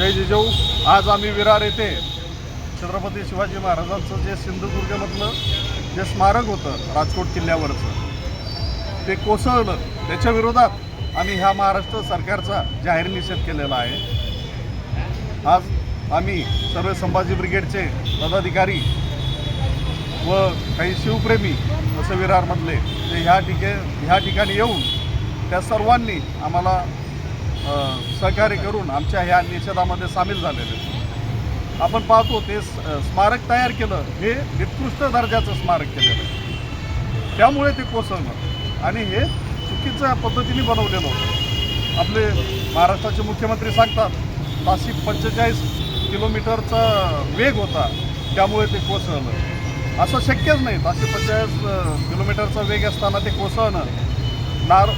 जय जिजाऊ आज आम्ही विरार येथे छत्रपती शिवाजी महाराजांचं जे सिंधुदुर्गमधलं जे स्मारक होतं राजकोट किल्ल्यावरचं ते कोसळलं. त्याच्या विरोधात आम्ही ह्या महाराष्ट्र सरकारचा जाहीर निषेध केलेला आहे. आज आम्ही सर्व संभाजी ब्रिगेडचे पदाधिकारी व काही शिवप्रेमी जसं विरारमधले ते ह्या ठिके ह्या ठिकाणी येऊन त्या सर्वांनी आम्हाला सहकार्य करून आमच्या ह्या निषेधामध्ये सामील झालेले आपण पाहतो ते स्मारक तयार केलं हे निकृष्ट दर्जाचं स्मारक केलेलं आहे. त्यामुळे ते कोसळलं. आणि हे चुकीच्या पद्धतीने बनवलेलं होतं. आपले महाराष्ट्राचे मुख्यमंत्री सांगतात ताशी पंचेचाळीस किलोमीटरचा वेग होता त्यामुळे ते कोसळलं. असं शक्यच नाही. ताशे पंचेचाळीस किलोमीटरचा वेग असताना ते कोसळणं. नार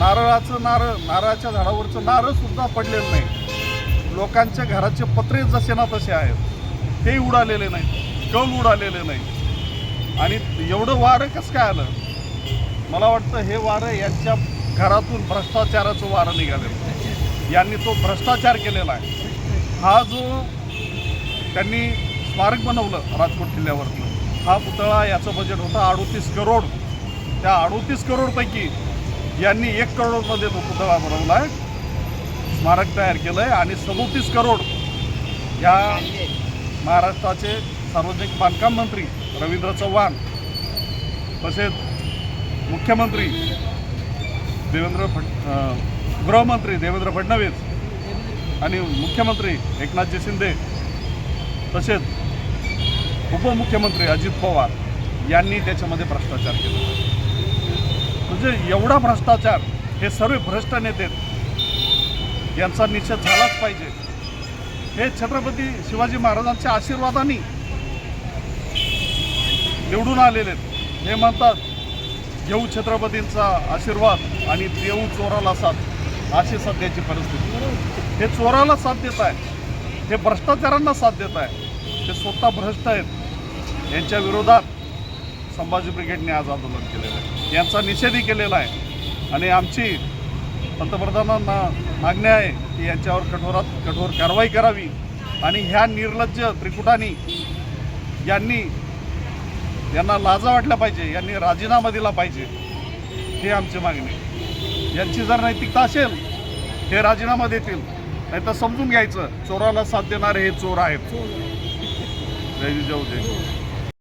नारळाचं नारळ नारळाच्या झाडावरचं नारळ सुद्धा पडलेलं नाही. लोकांच्या घराचे पत्रे जसे ना तसे आहेत. ते उडालेले नाही. कल उडालेले नाही. आणि एवढं वारं कसं काय आलं? मला वाटतं हे वारं यांच्या घरातून भ्रष्टाचाराचं वारं निघालेलं यांनी तो भ्रष्टाचार केलेला आहे. हा जो त्यांनी स्मारक बनवलं राजकोट किल्ल्यावरनं हा पुतळा याचं बजेट होतं अडोतीस करोड. त्या अडोतीस करोडपैकी यांनी एक करोडमध्ये तो पुतळा बनवला आहे स्मारक तयार केलं आहे आणि सदोतीस करोड या महाराष्ट्राचे सार्वजनिक बांधकाम मंत्री रवींद्र चव्हाण तसेच मुख्यमंत्री देवेंद्र फड गृहमंत्री देवेंद्र फडणवीस आणि मुख्यमंत्री एकनाथजी शिंदे तसेच उपमुख्यमंत्री अजित पवार यांनी त्याच्यामध्ये भ्रष्टाचार केला. म्हणजे एवढा भ्रष्टाचार हे सर्व भ्रष्ट नेते आहेत. यांचा निषेध झालाच पाहिजे. हे छत्रपती शिवाजी महाराजांच्या आशीर्वादाने निवडून आलेले आहेत. हे म्हणतात येऊ छत्रपतींचा आशीर्वाद आणि देऊ चोराला साथ. अशी सध्याची परिस्थिती. हे चोराला साथ देत आहे. हे भ्रष्टाचारांना साथ देत आहे. ते स्वतः भ्रष्ट आहेत. यांच्या विरोधात संभाजी ब्रिगेडने आज आंदोलन केलेलं आहे. यांचा निषेधही केलेला आहे. आणि आमची पंतप्रधानांना मागणी आहे की यांच्यावर कठोरात कठोर कारवाई करावी. आणि ह्या निर्लज्ज त्रिकुटांनी यांनी यांना लाजा वाटल्या पाहिजे यांनी राजीनामा दिला पाहिजे हे आमची मागणी यांची जर नैतिकता असेल हे राजीनामा देतील. नाही तर समजून घ्यायचं चोराला साथ देणारे हे चोर आहेत. जय जिजाऊ जय